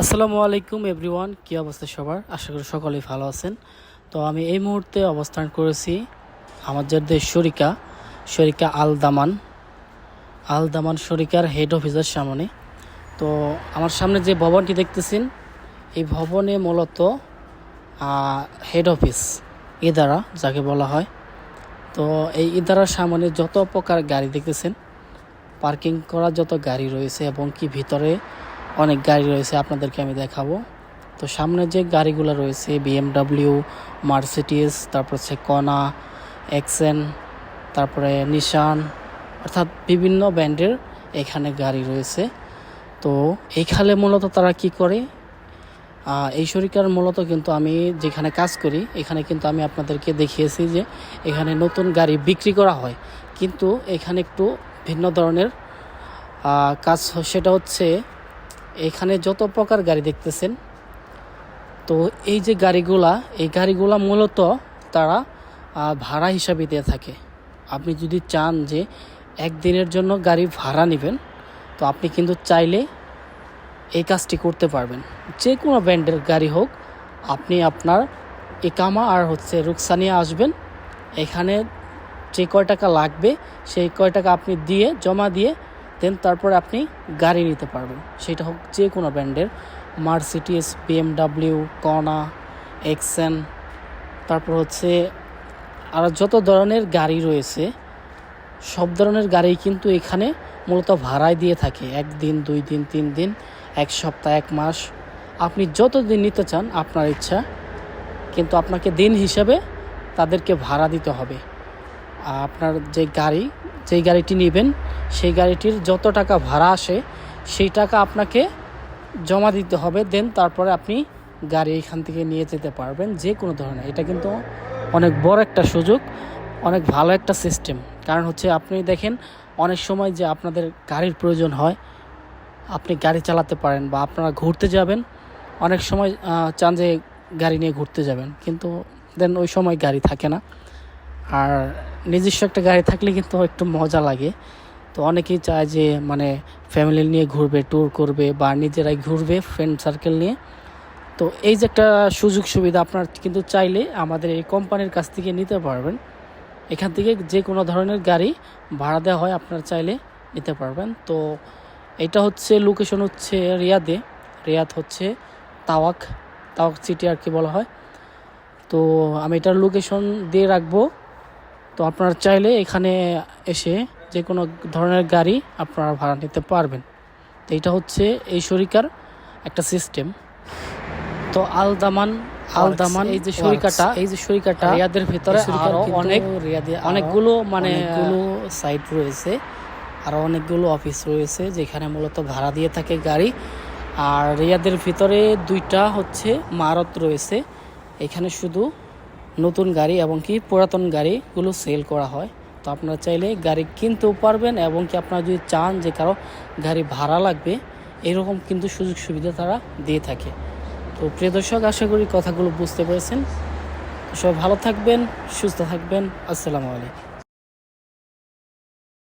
আসসালামু আলাইকুম এভরিওয়ান কী অবস্থা সবার? আশা করি সকলেই ভালো আছেন। তো আমি এই মুহূর্তে অবস্থান করেছি আমাদের দেশ শরিকা শরিকা আল দামান আল দামান শরিকার হেড অফিসের সামনে। তো আমার সামনে যে ভবনটি দেখতেছেন, এই ভবনে মূলত হেড অফিস ইদারা যাকে বলা হয়। তো এই ইদারার সামনে যত প্রকার গাড়ি দেখতেছেন পার্কিং করা যত গাড়ি রয়েছে এবং কি ভিতরে অনেক গাড়ি রয়েছে, আপনাদেরকে আমি দেখাবো। তো সামনে যে গাড়িগুলো রয়েছে বিএমডাব্লিউ মার্সিডিস তারপর হচ্ছে কনা এক্সেন তারপরে নিশান অর্থাৎ বিভিন্ন ব্র্যান্ডের এখানে গাড়ি রয়েছে। তো এইখানে মূলত তারা কি করে? এই শরিকার মূলত কিন্তু আমি যেখানে কাজ করি, এখানে কিন্তু আমি আপনাদেরকে দেখিয়েছি যে এখানে নতুন গাড়ি বিক্রি করা হয়। কিন্তু এখানে একটু ভিন্ন ধরনের কাজ সেটা হচ্ছে এখানে যত প্রকার গাড়ি দেখতেছেন, তো এই যে গাড়িগুলা, এই গাড়িগুলা মূলত তারা ভাড়া হিসাবে দিয়ে থাকে। আপনি যদি চান যে একদিনের জন্য গাড়ি ভাড়া নেবেন, তো আপনি কিন্তু চাইলে এই কাজটি করতে পারবেন। যে কোনো ব্র্যান্ডের গাড়ি হোক, আপনি আপনার একামা আর হচ্ছে রুকসানিয়া আসবেন। এখানে যে কয় টাকা লাগবে, সেই কয় টাকা আপনি দিয়ে, জমা দিয়ে দেন তারপরে আপনি গাড়ি নিতে পারবেন। সেটা হোক যে কোনো ব্র্যান্ডের। মার্সিডিস, বিএমডাব্লিউ কনা এক্সেন তারপর হচ্ছে আর যত ধরনের গাড়ি রয়েছে, সব ধরনের গাড়ি কিন্তু এখানে মূলত ভাড়ায় দিয়ে থাকে। একদিন, দুই দিন, তিন দিন, এক সপ্তাহ, এক মাস। আপনি যত দিন নিতে চান, আপনার ইচ্ছা, কিন্তু আপনাকে দিন হিসাবে তাদেরকে ভাড়া দিতে হবে। আপনার যে গাড়ি যেই গাড়িটি নেবেন, সেই গাড়িটির যত টাকা ভাড়া আসে, সেই টাকা আপনাকে জমা দিতে হবে, দেন তারপরে আপনি গাড়ি এখান থেকে নিয়ে যেতে পারবেন যে কোনো ধরনের। এটা কিন্তু অনেক বড় একটা সুযোগ, অনেক ভালো একটা সিস্টেম কারণ হচ্ছে আপনি দেখেন, অনেক সময় যে আপনাদের গাড়ির প্রয়োজন হয়, আপনি গাড়ি চালাতে পারেন বা আপনারা ঘুরতে যাবেন, অনেক সময় চান যে গাড়ি নিয়ে ঘুরতে যাবেন, কিন্তু দেন ওই সময় গাড়ি থাকে না। আর নিজস্ব একটা গাড়ি থাকলে কিন্তু একটু মজা লাগে। তো অনেকেই চায় যে মানে ফ্যামিলি নিয়ে ঘুরবে ট্যুর করবে বা নিজেরাই ঘুরবে ফ্রেন্ড সার্কেল নিয়ে। তো এই যে একটা সুযোগ সুবিধা আপনার কিন্তু চাইলে আমাদের এই কোম্পানির কাছ থেকে নিতে পারবেন। এখান থেকে যে কোনো ধরনের গাড়ি ভাড়া দেওয়া হয় আপনার চাইলে নিতে পারবেন। তো এটা হচ্ছে লোকেশন হচ্ছে রিয়াদে। রিয়াদ হচ্ছে তাওয়াক তাওয়াক সিটি আর কি বলা হয়। তো আমি এটার লোকেশন দিয়ে রাখব। তো আপনারা চাইলে এখানে এসে যে কোনো ধরনের গাড়ি আপনারা ভাড়া নিতে পারবেন। তো এটা হচ্ছে এই শরিকার একটা সিস্টেম। তো আল দামান আল দামান এই যে শরিকাটা এই যে শরিকাটা রিয়াদের ভিতরে আরও অনেক অনেকগুলো মানে সাইট রয়েছে। আরও অনেকগুলো অফিস রয়েছে যেখানে মূলত ভাড়া দিয়ে থাকে গাড়ি। আর রিয়াদের ভিতরে দুইটা হচ্ছে মারত রয়েছে। এখানে শুধু নতুন গাড়ি এবং কি পুরাতন গাড়িগুলো সেল করা হয়। তো আপনারা চাইলে গাড়ি কিনতেও পারবেন এবং কি আপনারা যদি চান যে কারও গাড়ি ভাড়া লাগবে, এরকম কিন্তু সুযোগ সুবিধা তারা দিয়ে থাকে। তো প্রিয় দর্শক, আশা করি কথাগুলো বুঝতে পেরেছেন। সবাই ভালো থাকবেন, সুস্থ থাকবেন। আসসালামু আলাইকুম।